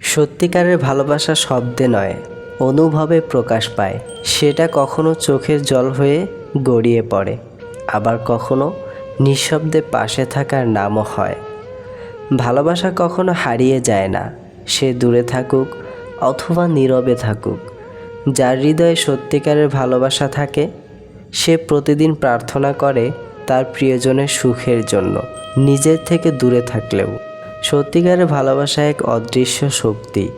সত্যিকারের ভালোবাসা শব্দে নয়, অনুভবে প্রকাশ পায়। সেটা কখনো চোখের জল হয়ে গড়িয়ে পড়ে, আবার কখনো নিঃশব্দে পাশে থাকার নামও হয়। ভালোবাসা কখনো হারিয়ে যায় না, সে দূরে থাকুক অথবা নীরবে থাকুক। যার হৃদয়ে সত্যিকারের ভালোবাসা থাকে, সে প্রতিদিন প্রার্থনা করে তার প্রিয়জনের সুখের জন্য, নিজের থেকে দূরে থাকলেও। সত্যিকারের ভালোবাসা এক অদৃশ্য শক্তি,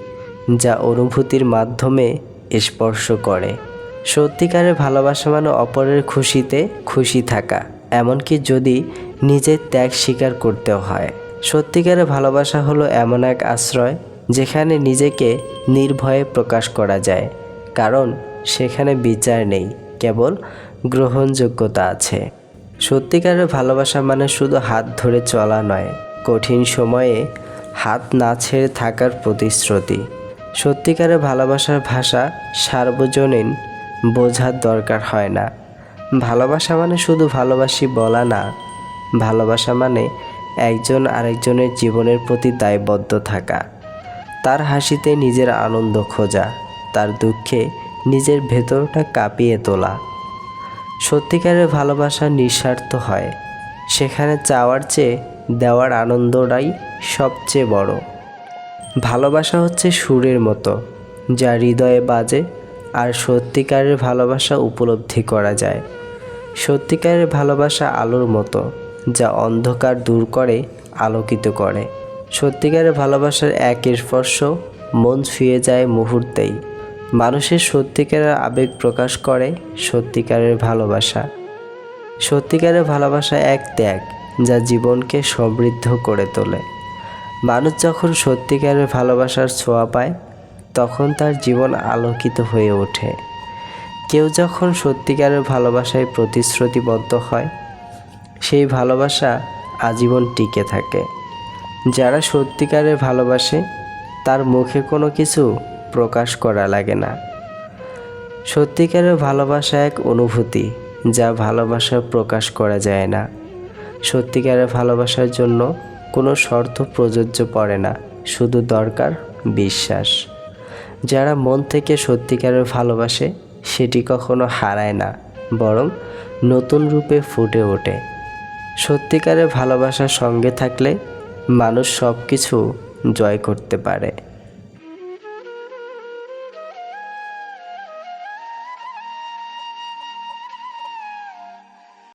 যা অনুভূতির মাধ্যমে স্পর্শ করে। সত্যিকারের ভালোবাসা মানে অপরের খুশিতে খুশি থাকা, এমনকি যদি নিজের ত্যাগ স্বীকার করতেও হয়। সত্যিকারের ভালোবাসা হলো এমন এক আশ্রয়, যেখানে নিজেকে নির্ভয়ে প্রকাশ করা যায়, কারণ সেখানে বিচার নেই, কেবল গ্রহণযোগ্যতা আছে। সত্যিকারের ভালোবাসা মানে শুধু হাত ধরে চলা নয় কঠিন সময়ে হাত না ছেড়ে থাকার প্রতিশ্রুতি। সত্যিকারের ভালোবাসার ভাষা সার্বজনীন বোঝার দরকার হয় না। ভালোবাসা মানে শুধু ভালোবাসি বলা না। ভালোবাসা মানে একজন আরেকজনের জীবনের প্রতি দায়বদ্ধ থাকা। তার হাসিতে নিজের আনন্দ খোঁজা, তার দুঃখে নিজের ভেতরটা কাঁপিয়ে তোলা। সত্যিকারের ভালোবাসা নিঃস্বার্থ হয়। সেখানে চাওয়ার চেয়ে দেওয়ার আনন্দটাই সবচেয়ে বড়। ভালোবাসা হচ্ছে সুরের মতো, যা হৃদয়ে বাজে আর সত্যিকারের ভালোবাসা উপলব্ধি করা যায়। সত্যিকারের ভালোবাসা আলোর মতো, যা অন্ধকার দূর করে, আলোকিত করে। সত্যিকারের ভালোবাসার এক স্পর্শ মন ছুঁয়ে যায় মুহূর্তেই। মানুষের সত্যিকারের আবেগ প্রকাশ করে সত্যিকারের ভালোবাসা। সত্যিকারের ভালোবাসা এক ত্যাগ যা জীবনকে সমৃদ্ধ করে তোলে। মানুষ যখন সত্যিকারের ভালোবাসার ছোঁয়া পায়, তখন তার জীবন আলোকিত হয়ে ওঠে। কেউ যখন সত্যিকারের ভালোবাসায় প্রতিশ্রুতিবদ্ধ হয়, সেই ভালোবাসা আজীবন টিকে থাকে। যারা সত্যিকারের ভালোবাসে, তার মুখে কোনো কিছু প্রকাশ করা লাগে না। সত্যিকারের ভালোবাসা এক অনুভূতি, যা ভালোবাসা প্রকাশ করা যায় না। সত্যিকারের ভালোবাসার জন্য কোনো শর্ত প্রযোজ্য পড়ে না, শুধু দরকার বিশ্বাস। যারা মন থেকে সত্যিকারের ভালোবাসে, সেটি কখনো হারায় না, বরং নতুন রূপে ফুটে ওঠে। সত্যিকারের ভালোবাসার সঙ্গে থাকলে মানুষ সব কিছু জয় করতে পারে।